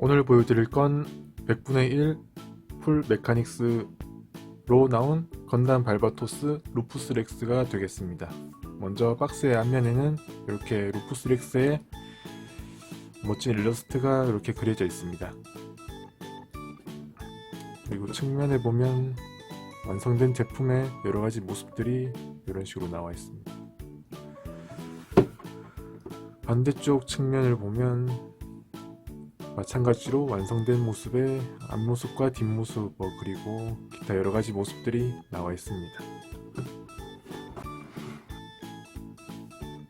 오늘 보여드릴 건 100분의 1 풀 메카닉스로 나온 건담 발바토스 루푸스 렉스가 되겠습니다. 먼저 박스의 앞면에는 이렇게 루푸스 렉스의 멋진 일러스트가 이렇게 그려져 있습니다. 그리고 측면에 보면 완성된 제품의 여러 가지 모습들이 이런 식으로 나와 있습니다. 반대쪽 측면을 보면 마찬가지로 완성된 모습의 앞모습과 뒷모습 뭐 그리고 기타 여러 가지 모습들이 나와 있습니다.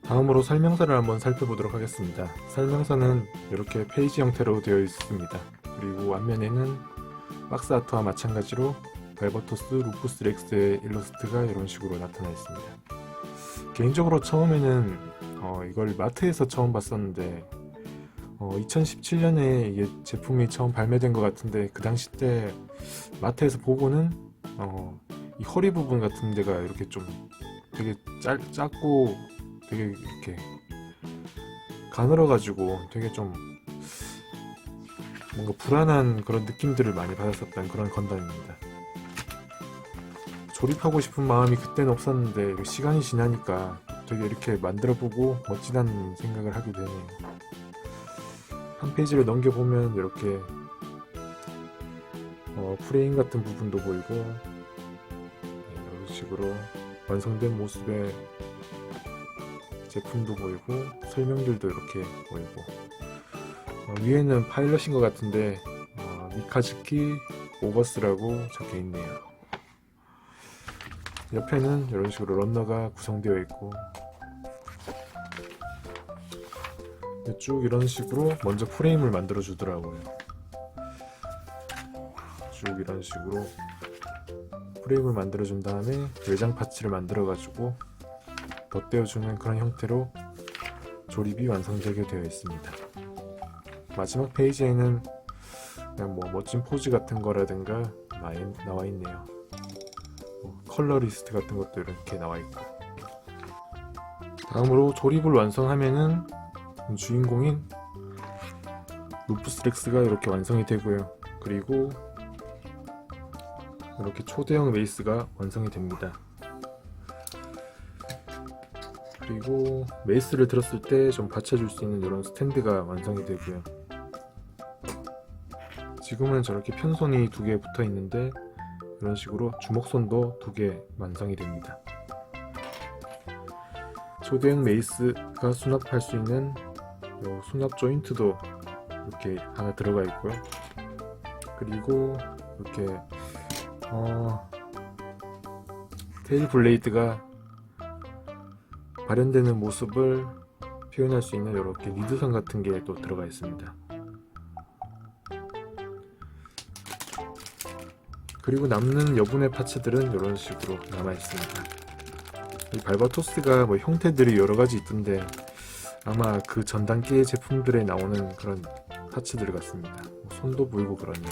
다음으로 설명서를 한번 살펴보도록 하겠습니다. 설명서는 이렇게 페이지 형태로 되어 있습니다. 그리고 앞면에는 박스 아트와 마찬가지로 발버토스 루푸스 렉스의 일러스트가 이런 식으로 나타나 있습니다. 개인적으로 처음에는 어, 이걸 마트에서 처음 봤었는데 어, 2017년에 이게 제품이 처음 발매된 것 같은데 그 당시 때 마트에서 보고는 어, 이 허리 부분 같은 데가 이렇게 좀 되게 짧, 작고 되게 이렇게 가늘어가지고 되게 좀 뭔가 불안한 그런 느낌들을 많이 받았었던 그런 건담입니다. 조립하고 싶은 마음이 그때는 없었는데 시간이 지나니까 되게 이렇게 만들어보고 멋지다는 생각을 하게 되네요. 한 페이지를 넘겨보면 이렇게 어, 프레임 같은 부분도 보이고 네, 이런 식으로 완성된 모습의 제품도 보이고 설명들도 이렇게 보이고 어, 위에는 파일럿인 것 같은데 어, 미카즈키 오버스라고 적혀 있네요. 옆에는 이런 식으로 런너가 구성되어 있고 쭉 이런 식으로 먼저 프레임을 만들어 주더라고요. 쭉 이런 식으로 프레임을 만들어 준 다음에 외장 파츠를 만들어 가지고 덧대어 주는 그런 형태로 조립이 완성되게 되어 있습니다. 마지막 페이지에는 그냥 뭐 멋진 포즈 같은 거라든가 나와 있네요. 뭐 컬러 리스트 같은 것도 이렇게 나와 있고 다음으로 조립을 완성하면은 주인공인 루프스 렉스가 이렇게 완성이 되고요. 그리고 이렇게 초대형 메이스가 완성이 됩니다. 그리고 메이스를 들었을 때 좀 받쳐줄 수 있는 이런 스탠드가 완성이 되고요. 지금은 저렇게 편손이 두 개 붙어 있는데 이런 식으로 주먹손도 두 개 완성이 됩니다. 초대형 메이스가 수납할 수 있는 요 수납 조인트도 이렇게 하나 들어가 있고요. 그리고 이렇게 어, 테일 블레이드가 발현되는 모습을 표현할 수 있는 이렇게 리드선 같은 게 또 들어가 있습니다. 그리고 남는 여분의 파츠들은 이런 식으로 남아 있습니다. 이 발바토스가 뭐 형태들이 여러 가지 있던데 아마 그 전 단계 제품들에 나오는 그런 파츠들 같습니다. 뭐 손도 보이고 그러네요.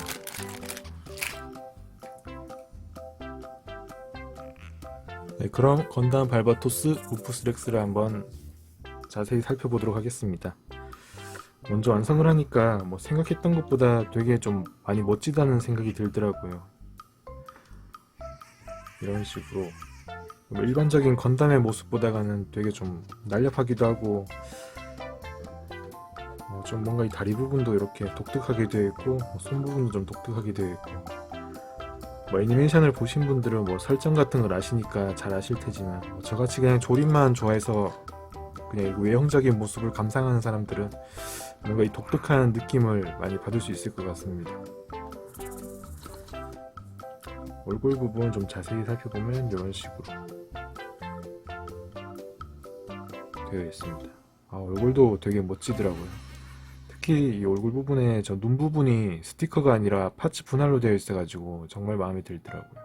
네, 그럼 건담 발바토스 루프스 렉스를 한번 자세히 살펴보도록 하겠습니다. 먼저 완성을 하니까 뭐 생각했던 것보다 되게 좀 많이 멋지다는 생각이 들더라고요. 이런 식으로 뭐 일반적인 건담의 모습보다는 되게 좀 날렵하기도 하고 어, 좀 뭔가 이 다리 부분도 이렇게 독특하게 되어 있고 뭐손 부분도 좀 독특하게 되어 있고 뭐 애니메이션을 보신 분들은 뭐 설정 같은 걸 아시니까 잘 아실 테지만 뭐 저같이 그냥 조립만 좋아해서 그냥 이 외형적인 모습을 감상하는 사람들은 뭔가 이 독특한 느낌을 많이 받을 수 있을 것 같습니다. 얼굴 부분 좀 자세히 살펴보면 이런 식으로 되어 있습니다. 아, 얼굴도 되게 멋지더라고요. 특히 이 얼굴 부분에 저 눈 부분이 스티커가 아니라 파츠 분할로 되어 있어가지고 정말 마음에 들더라고요.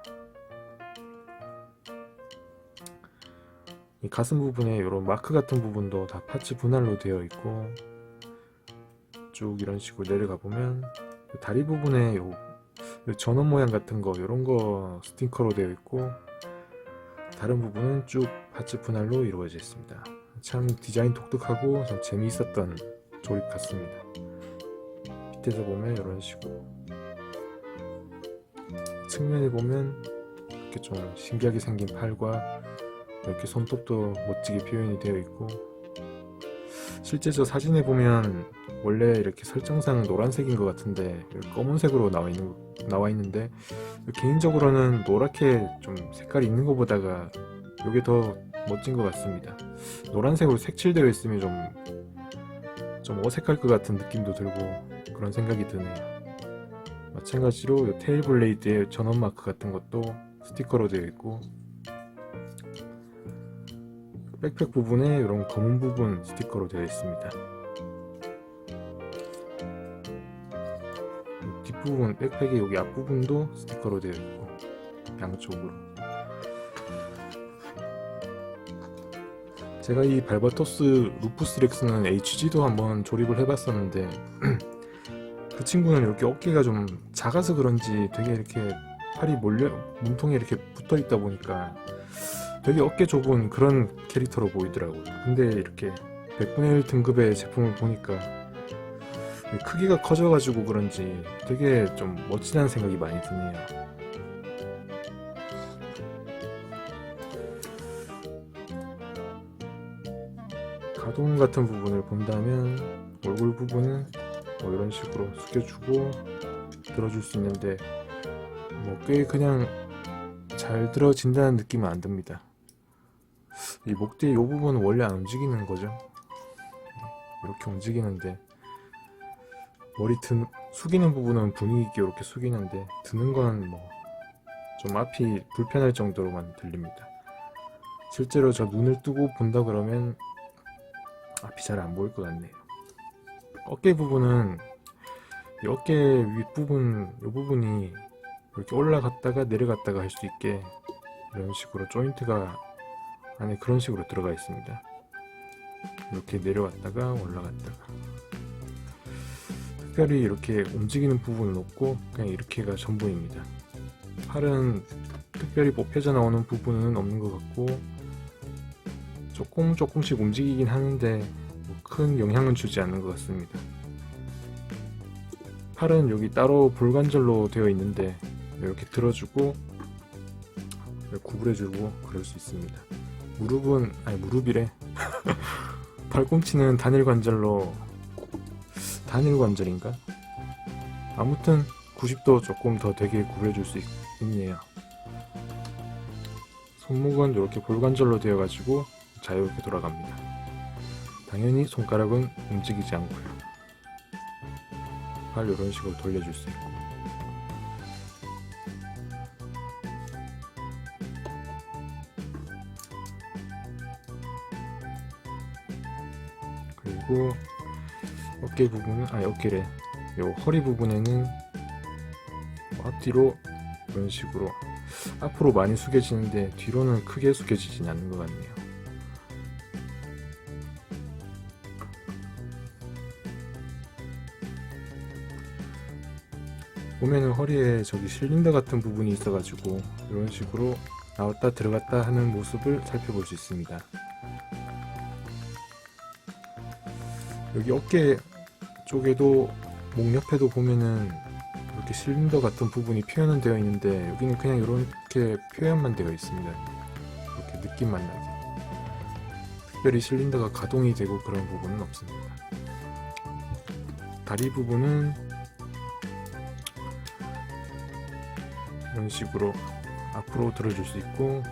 이 가슴 부분에 이런 마크 같은 부분도 다 파츠 분할로 되어 있고 쭉 이런 식으로 내려가 보면 그 다리 부분에 요, 요 전원 모양 같은 거 이런 거 스티커로 되어 있고 다른 부분은 쭉 파츠 분할로 이루어져 있습니다. 참 디자인 독특하고 좀 재미있었던 조립 같습니다. 밑에서 보면 이런 식으로 측면에 보면 이렇게 좀 신기하게 생긴 팔과 이렇게 손톱도 멋지게 표현이 되어 있고 실제 저 사진에 보면 원래 이렇게 설정상 노란색인 것 같은데 검은색으로 나와 있는 나와 있는데 개인적으로는 노랗게 좀 색깔이 있는 것보다가 이게 더 멋진 것 같습니다. 노란색으로 색칠되어 있으면 좀 좀 어색할 것 같은 느낌도 들고 그런 생각이 드네요. 마찬가지로 이 테일 블레이드의 전원 마크 같은 것도 스티커로 되어 있고 백팩 부분에 이런 검은 부분 스티커로 되어 있습니다. 이 뒷부분 백팩의 여기 앞부분도 스티커로 되어 있고 양쪽으로 제가 이 발바토스 루푸스 렉스는 HG도 한번 조립을 해봤었는데 그 친구는 이렇게 어깨가 좀 작아서 그런지 되게 이렇게 팔이 몰려 몸통에 이렇게 붙어 있다 보니까 되게 어깨 좁은 그런 캐릭터로 보이더라고요. 근데 이렇게 100분의 1 등급의 제품을 보니까 크기가 커져가지고 그런지 되게 좀 멋지다는 생각이 많이 드네요. 가동 같은 부분을 본다면 얼굴 부분은 뭐 이런 식으로 숙여주고 들어줄 수 있는데 뭐 꽤 그냥 잘 들어진다는 느낌은 안 듭니다. 이 목뒤 이 부분은 원래 안 움직이는 거죠. 이렇게 움직이는데 머리 든 숙이는 부분은 분위기 있게 이렇게 숙이는데 드는 건 뭐 좀 앞이 불편할 정도로만 들립니다. 실제로 저 눈을 뜨고 본다 그러면 앞이 잘 안 보일 것 같네요. 어깨 부분은 이 어깨 윗부분 이 부분이 이렇게 올라갔다가 내려갔다가 할 수 있게 이런 식으로 조인트가 안에 그런 식으로 들어가 있습니다. 이렇게 내려갔다가 올라갔다가 특별히 이렇게 움직이는 부분은 없고 그냥 이렇게가 전부입니다. 팔은 특별히 뽑혀져 나오는 부분은 없는 것 같고 조금 조금씩 움직이긴 하는데 뭐 큰 영향은 주지 않는 것 같습니다. 팔은 여기 따로 볼관절로 되어 있는데 이렇게 들어주고 구부려주고 그럴 수 있습니다. 무릎은 아니 무릎이래. 팔꿈치는 단일 관절로 단일 관절인가? 아무튼 90도 조금 더 되게 구부려줄 수 있, 있네요. 손목은 이렇게 볼관절로 되어가지고 자유롭게 돌아갑니다. 당연히 손가락은 움직이지 않고요. 팔 이런 식으로 돌려줄 수 있고. 그리고 어깨 부분은 아니 어깨래 요 허리 부분에는 뭐 앞뒤로 이런 식으로 앞으로 많이 숙여지는데 뒤로는 크게 숙여지진 않는 것 같네요. 보면은 허리에 저기 실린더 같은 부분이 있어가지고 이런 식으로 나왔다 들어갔다 하는 모습을 살펴볼 수 있습니다. 여기 어깨 쪽에도 목 옆에도 보면은 이렇게 실린더 같은 부분이 표현은 되어 있는데 여기는 그냥 이렇게 표현만 되어 있습니다. 이렇게 느낌만 나게. 특별히 실린더가 가동이 되고 그런 부분은 없습니다. 다리 부분은 이런 식으로 앞으로 들어줄 수 있고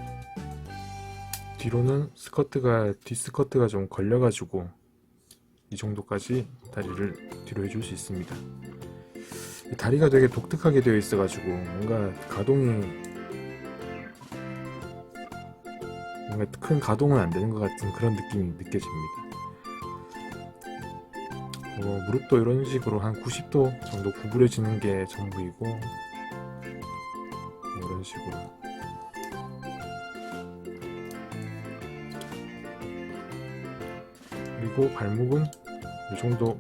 뒤로는 스커트가 뒷스커트가 좀 걸려가지고 이 정도까지 다리를 뒤로 해줄 수 있습니다. 이 다리가 되게 독특하게 되어 있어가지고 뭔가 가동이 뭔가 큰 가동은 안 되는 것 같은 그런 느낌이 느껴집니다. 뭐 무릎도 이런 식으로 한 90도 정도 구부려지는 게 전부이고 이런 식으로 그리고 발목은 이 정도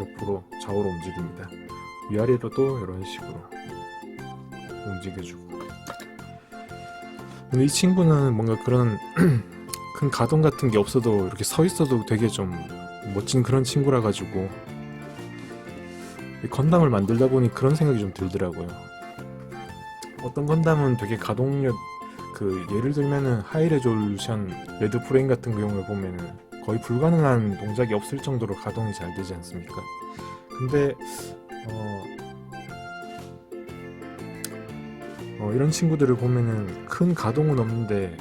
옆으로 좌우로 움직입니다. 위아래로도 이런 식으로 움직여주고 근데 이 친구는 뭔가 그런 큰 가동 같은 게 없어도 이렇게 서 있어도 되게 좀 멋진 그런 친구라 가지고 이 건담을 만들다 보니 그런 생각이 좀 들더라고요. 어떤 건담은 되게 가동력 그 예를 들면은 하이 레졸루션 레드 프레임 같은 경우에 보면은 거의 불가능한 동작이 없을 정도로 가동이 잘 되지 않습니까? 근데 어, 어, 이런 친구들을 보면은 큰 가동은 없는데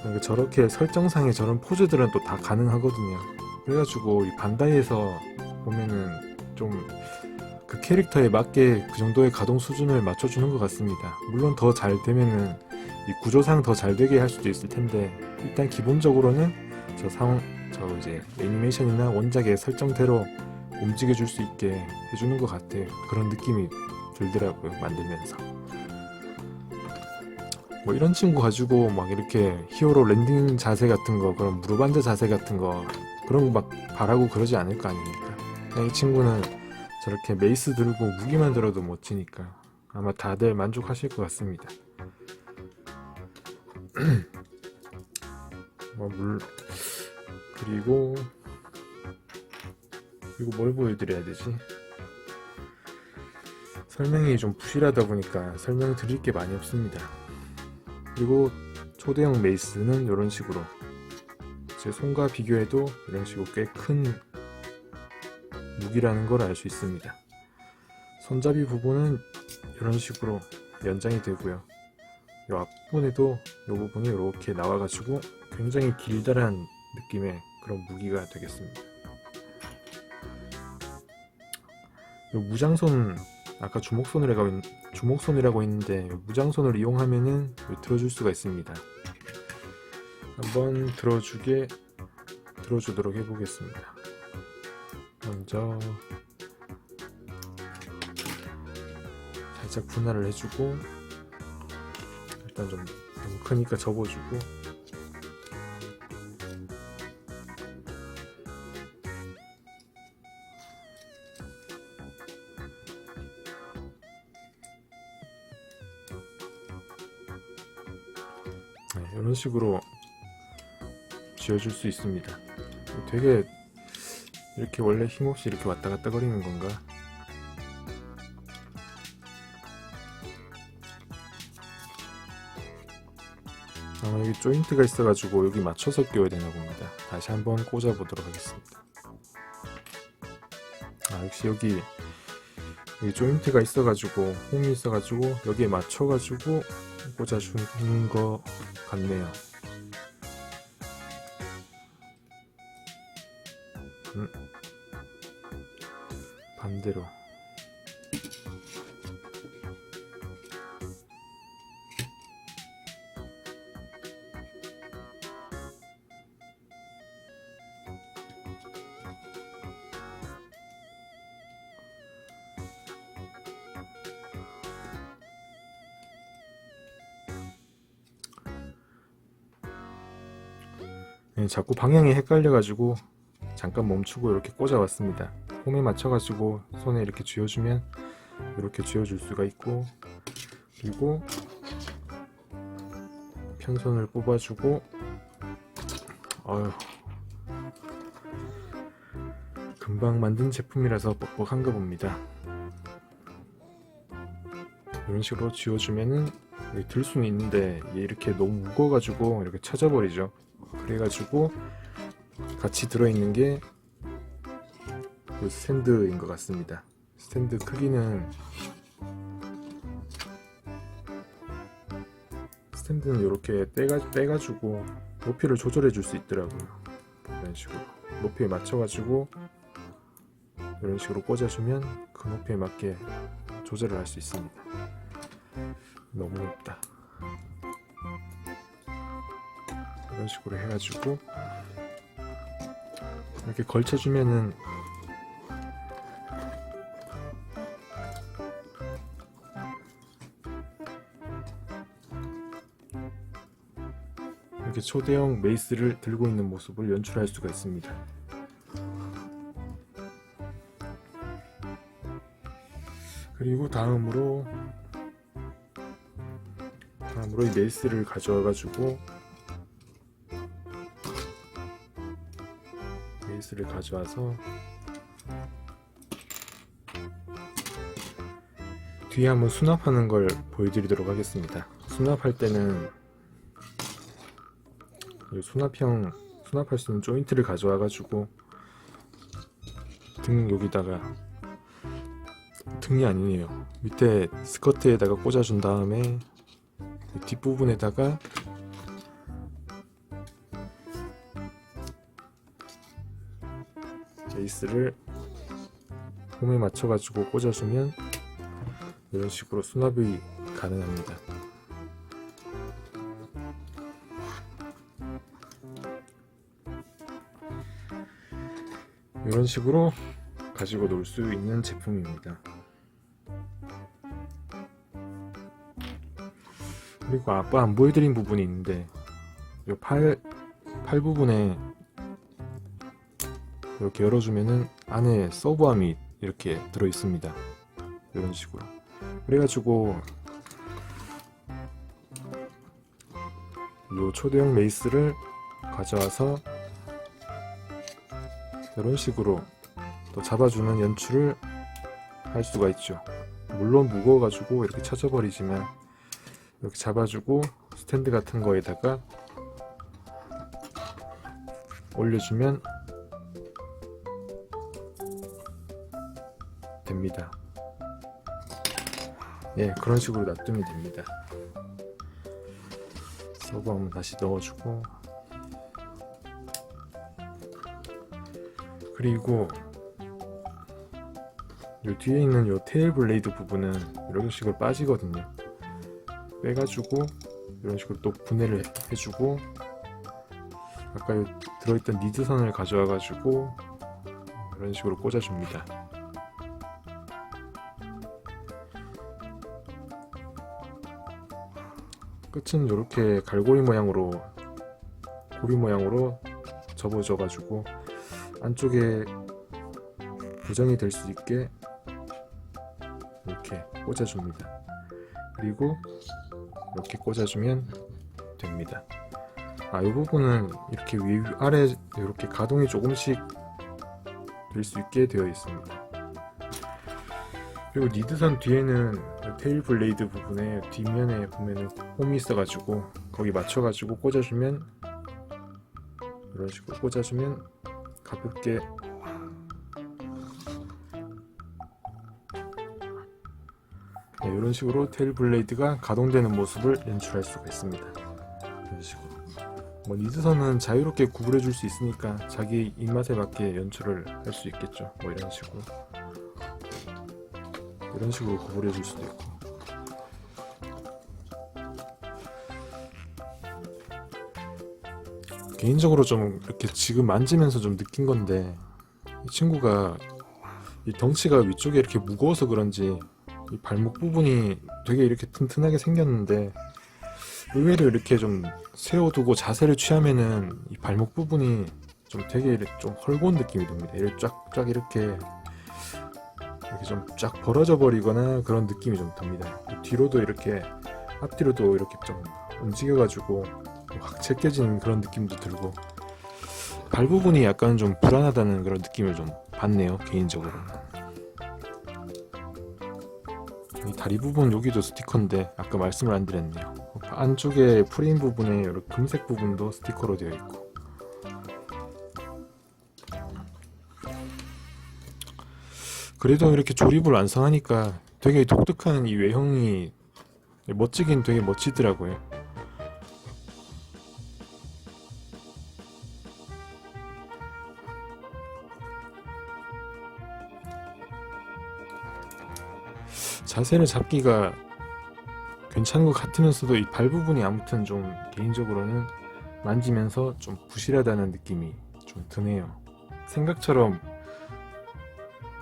그러니까 저렇게 설정상의 저런 포즈들은 또 다 가능하거든요. 그래가지고 이 반다이에서 보면은 좀 그 캐릭터에 맞게 그 정도의 가동 수준을 맞춰주는 것 같습니다. 물론 더 잘 되면은 이 구조상 더 잘 되게 할 수도 있을 텐데 일단 기본적으로는 저 상황 저 이제 애니메이션이나 원작의 설정대로 움직여줄 수 있게 해주는 것 같아요. 그런 느낌이 들더라고요 만들면서. 뭐 이런 친구 가지고 막 이렇게 히어로 랜딩 자세 같은 거 그런 무릎 앉아 자세 같은 거 그런 거 막 바라고 그러지 않을 거 아닙니까? 이 친구는 저렇게 메이스 들고 무기만 들어도 멋지니까 아마 다들 만족하실 것 같습니다. 뭐 물 그리고 그리고 뭘 보여드려야 되지? 설명이 좀 부실하다 보니까 설명 드릴 게 많이 없습니다. 그리고 초대형 메이스는 이런 식으로 제 손과 비교해도 이런 식으로 꽤 큰 무기라는 걸 알 수 있습니다. 손잡이 부분은 이런 식으로 연장이 되고요. 이 앞부분에도 이 부분이 이렇게 나와가지고 굉장히 길다란 느낌의 그런 무기가 되겠습니다. 이 무장손 아까 주먹손이라고 했- 주먹손이라고 했는데 무장손을 이용하면은 들어줄 수가 있습니다. 한번 들어주게 들어주도록 해보겠습니다. 먼저 살짝 분할을 해주고 일단 좀 너무 크니까 접어주고 네, 이런 식으로 지어줄 수 있습니다. 되게 이렇게 원래 힘없이 이렇게 왔다 갔다 거리는 건가? 아마 여기 조인트가 있어가지고 여기 맞춰서 끼워야 되나 봅니다. 다시 한번 꽂아 보도록 하겠습니다. 아 역시 여기 여기 조인트가 있어가지고 홈이 있어가지고 여기에 맞춰가지고 꽂아주는 거 같네요. 반대로 네, 자꾸 방향이 헷갈려 가지고 잠깐 멈추고 이렇게 꽂아 왔습니다. 홈에 맞춰가지고 손에 이렇게 쥐어주면 이렇게 쥐어줄 수가 있고 그리고 편손을 뽑아주고 어휴 금방 만든 제품이라서 뻑뻑한가 봅니다. 이런 식으로 쥐어주면은 들 수는 있는데 얘 이렇게 너무 무거워가지고 이렇게 찾아버리죠. 그래가지고 같이 들어있는 게 그 스탠드인 것 같습니다. 스탠드 크기는 스탠드는 이렇게 떼가, 떼가지고 높이를 조절해 줄 수 있더라고요. 이런 식으로 높이에 맞춰가지고 이런 식으로 꽂아주면 그 높이에 맞게 조절을 할 수 있습니다. 너무 높다. 이런 식으로 해가지고 이렇게 걸쳐주면은 이렇게 초대형 메이스를 들고 있는 모습을 연출할 수가 있습니다. 그리고 다음으로 다음으로 이 메이스를 가져와 가지고 메이스를 가져와서 뒤에 한번 수납하는 걸 보여드리도록 하겠습니다. 수납할 때는 이 수납형 수납할 수 있는 조인트를 가져와 가지고 등 여기다가 등이 아니에요. 밑에 스커트에다가 꽂아준 다음에 이 뒷부분에다가 베이스를 홈에 맞춰 가지고 꽂아주면 이런 식으로 수납이 가능합니다. 이런 식으로 가지고 놀 수 있는 제품입니다. 그리고 아까 안 보여드린 부분이 있는데 이 팔, 팔 부분에 이렇게 열어주면은 안에 서브암이 이렇게 들어 있습니다. 이런 식으로. 그래가지고 이 초대형 메이스를 가져와서 이런 식으로 또 잡아주는 연출을 할 수가 있죠. 물론 무거워가지고 이렇게 쳐져버리지만 이렇게 잡아주고 스탠드 같은 거에다가 올려주면 됩니다. 예, 그런 식으로 놔두면 됩니다. 서버 한번 다시 넣어주고 그리고 요 뒤에 있는 요 테일 블레이드 부분은 이런 식으로 빠지거든요. 빼가지고 이런 식으로 또 분해를 해주고 아까 요 들어있던 니드선을 가져와가지고 이런 식으로 꽂아줍니다. 끝은 이렇게 갈고리 모양으로 고리 모양으로 접어져 가지고 안쪽에 고정이 될 수 있게 이렇게 꽂아줍니다. 그리고 이렇게 꽂아주면 됩니다. 아, 이 부분은 이렇게 위 아래 이렇게 가동이 조금씩 될 수 있게 되어 있습니다. 그리고 니드선 뒤에는 테일 블레이드 부분에 뒷면에 보면은 홈이 있어가지고 거기 맞춰가지고 꽂아주면 이런 식으로 꽂아주면 가볍게 네, 이런 식으로 테일 블레이드가 가동되는 모습을 연출할 수가 있습니다. 이런 식으로. 뭐 니드선은 자유롭게 구부려 줄 수 있으니까 자기 입맛에 맞게 연출을 할 수 있겠죠. 뭐 이런 식으로. 이런 식으로 구부려 줄 수도 있고. 개인적으로 좀 이렇게 지금 만지면서 좀 느낀 건데 이 친구가 이 덩치가 위쪽에 이렇게 무거워서 그런지 이 발목 부분이 되게 이렇게 튼튼하게 생겼는데 의외로 이렇게 좀 세워두고 자세를 취하면은 이 발목 부분이 좀 되게 좀 헐거운 느낌이 듭니다. 이렇게 쫙쫙 이렇게 이렇게 좀 쫙 벌어져 버리거나 그런 느낌이 좀 듭니다. 뒤로도 이렇게 앞뒤로도 이렇게 좀 움직여가지고 확 제껴지는 그런 느낌도 들고 발 부분이 약간 좀 불안하다는 그런 느낌을 좀 받네요 개인적으로는. 이 다리 부분 여기도 스티커인데 아까 말씀을 안 드렸네요. 안쪽에 프레임 부분에 이렇게 금색 부분도 스티커로 되어 있고. 그래도 이렇게 조립을 완성하니까 되게 독특한 이 외형이 멋지긴 되게 멋지더라고요 자세를 잡기가 괜찮은 것 같으면서도 이 발 부분이 아무튼 좀 개인적으로는 만지면서 좀 부실하다는 느낌이 좀 드네요. 생각처럼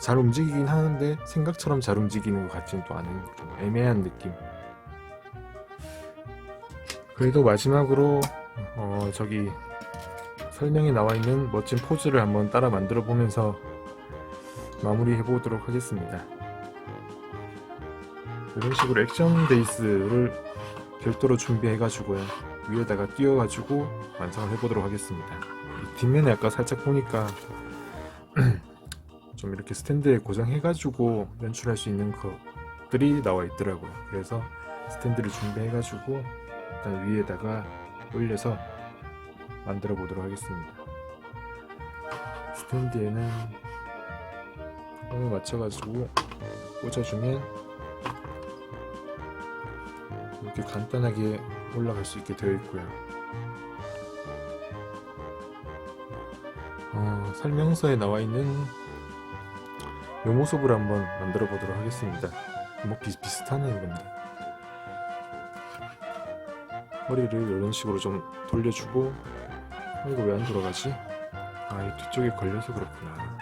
잘 움직이긴 하는데 생각처럼 잘 움직이는 것 같지는 또 않은 좀 애매한 느낌. 그래도 마지막으로 어 저기 설명에 나와 있는 멋진 포즈를 한번 따라 만들어 보면서 마무리해 보도록 하겠습니다. 이런 식으로 액션 베이스를 별도로 준비해 가지고요 위에다가 띄워 가지고 완성을 해 보도록 하겠습니다 이 뒷면에 아까 살짝 보니까 좀 이렇게 스탠드에 고정해 가지고 연출할 수 있는 그 것들이 나와 있더라고요. 그래서 스탠드를 준비해가지고 일단 위에다가 올려서 만들어 보도록 하겠습니다. 스탠드에는 홈을 맞춰가지고 꽂아주면 이렇게 간단하게 올라갈 수 있게 되어 있고요. 어, 설명서에 나와 있는 이 모습을 한번 만들어 보도록 하겠습니다. 뭐 비슷비슷하네요, 근데. 허리를 이런 식으로 좀 돌려주고 허리가 왜안 돌아가지? 아, 이 뒤쪽에 걸려서 그렇구나.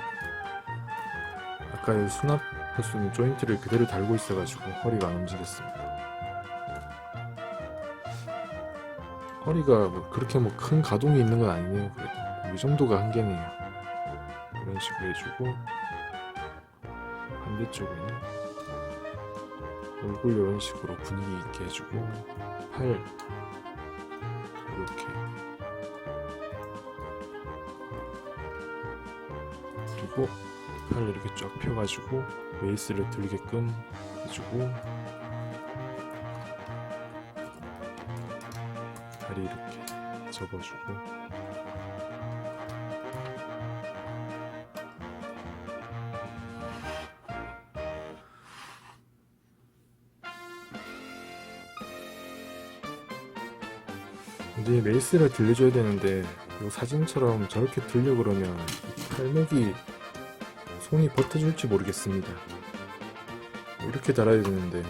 아까 이 수납 할 수 있는 조인트를 그대로 달고 있어가지고 허리가 안 움직였습니다. 허리가 뭐 그렇게 뭐 큰 가동이 있는 건 아니네요. 그래도 이 정도가 한계네요. 이런 식으로 해주고 반대쪽에는 얼굴 이런 식으로 분위기 있게 해주고 팔 이렇게 그리고 팔 이렇게 쫙 펴가지고 베이스를 들게끔 해주고 다리 이렇게 접어주고 이제 메이스를 들려줘야 되는데 이 사진처럼 저렇게 들려 그러면 팔목이 손이 버텨줄지 모르겠습니다. 이렇게 달아야 되는데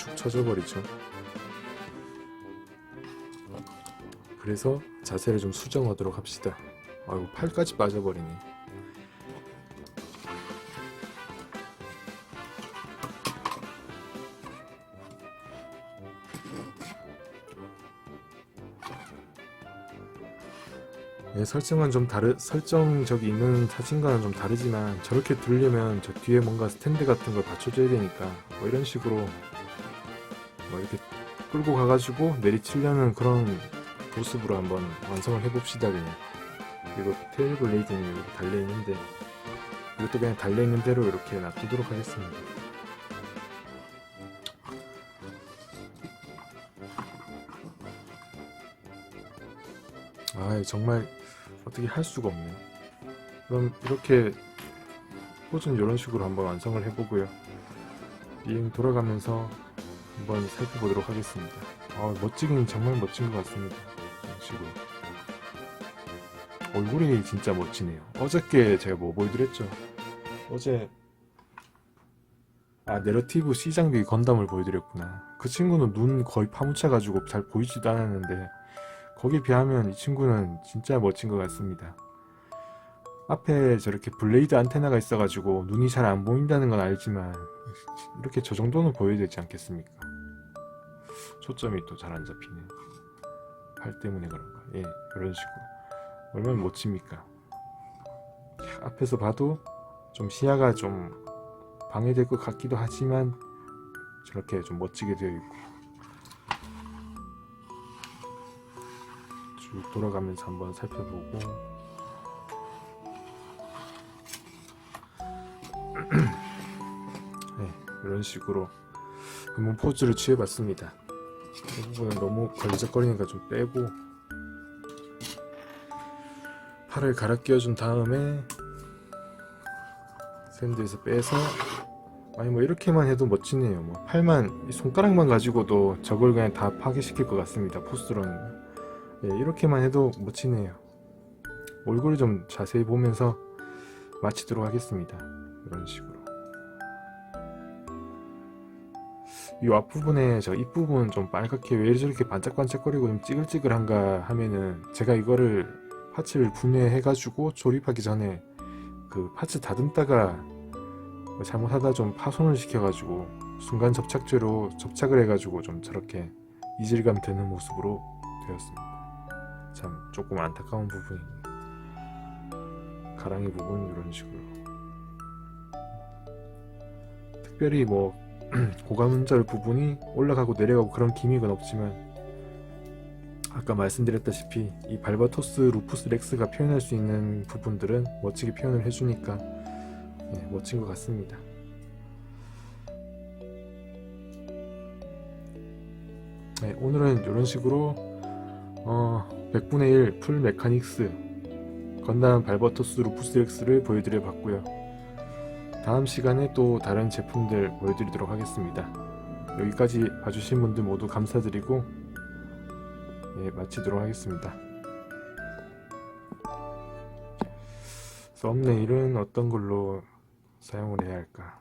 축 처져버리죠. 그래서 자세를 좀 수정하도록 합시다. 아이고 팔까지 빠져버리네. 네, 설정은 좀 다르 설정적이 있는 사진과는 좀 다르지만 저렇게 들려면 저 뒤에 뭔가 스탠드 같은 걸 받쳐줘야 되니까 뭐 이런 식으로 끌고 가가지고 내리치려는 그런 모습으로 한번 완성을 해봅시다 그냥 그리고 테일 블레이드는 이렇게 달려있는데 이것도 그냥 달려있는 대로 이렇게 놔두도록 하겠습니다 아 정말 어떻게 할 수가 없네. 그럼 이렇게 포즈는 이런 식으로 한번 완성을 해보고요. 비행 돌아가면서 한번 살펴보도록 하겠습니다. 아, 멋지긴 정말 멋진 것 같습니다. 이런 식으로. 얼굴이 진짜 멋지네요. 어저께 제가 뭐 보여드렸죠? 어제 아 내러티브 C 장비 건담을 보여드렸구나. 그 친구는 눈 거의 파묻혀가지고 잘 보이지도 않았는데 거기에 비하면 이 친구는 진짜 멋진 것 같습니다. 앞에 저렇게 블레이드 안테나가 있어가지고 눈이 잘 안 보인다는 건 알지만 이렇게 저 정도는 보여야 되지 않겠습니까? 초점이 또 잘 안 잡히네. 팔 때문에 그런가? 예, 이런 식으로. 얼마나 멋집니까? 야, 앞에서 봐도 좀 시야가 좀 방해될 것 같기도 하지만 저렇게 좀 멋지게 되어 있고 쭉 돌아가면서 한번 살펴보고 이런 식으로 한번 포즈를 취해봤습니다. 이 부분은 너무 걸리적거리니까 좀 빼고 팔을 갈아 끼워준 다음에 샌드에서 빼서 아니 뭐 이렇게만 해도 멋지네요. 뭐 팔만 이 손가락만 가지고도 저걸 그냥 다 파괴시킬 것 같습니다. 포스로는. 예, 이렇게만 해도 멋지네요. 얼굴을 좀 자세히 보면서 마치도록 하겠습니다. 이런 식으로. 이 앞부분에 저 입부분 좀 빨갛게 왜 저렇게 반짝반짝거리고 좀 찌글찌글한가 하면은 제가 이거를 파츠를 분해해가지고 조립하기 전에 그 파츠 다듬다가 뭐 잘못하다 좀 파손을 시켜가지고 순간 접착제로 접착을 해가지고 좀 저렇게 이질감 드는 모습으로 되었습니다. 참 조금 안타까운 부분이네요. 가랑이 부분 이런 식으로. 특별히 뭐 고관문절 부분이 올라가고 내려가고 그런 기믹은 없지만 아까 말씀드렸다시피 이 발바토스 루푸스 렉스가 표현할 수 있는 부분들은 멋지게 표현을 해주니까 예, 멋진 것 같습니다. 네, 오늘은 이런 식으로 어, 100분의 1 풀 메카닉스 건담 발버토스 루푸스 X를 보여드려 봤고요. 다음 시간에 또 다른 제품들 보여드리도록 하겠습니다. 여기까지 봐주신 분들 모두 감사드리고 예, 마치도록 하겠습니다. 썸네일은 어떤 걸로 사용을 해야 할까?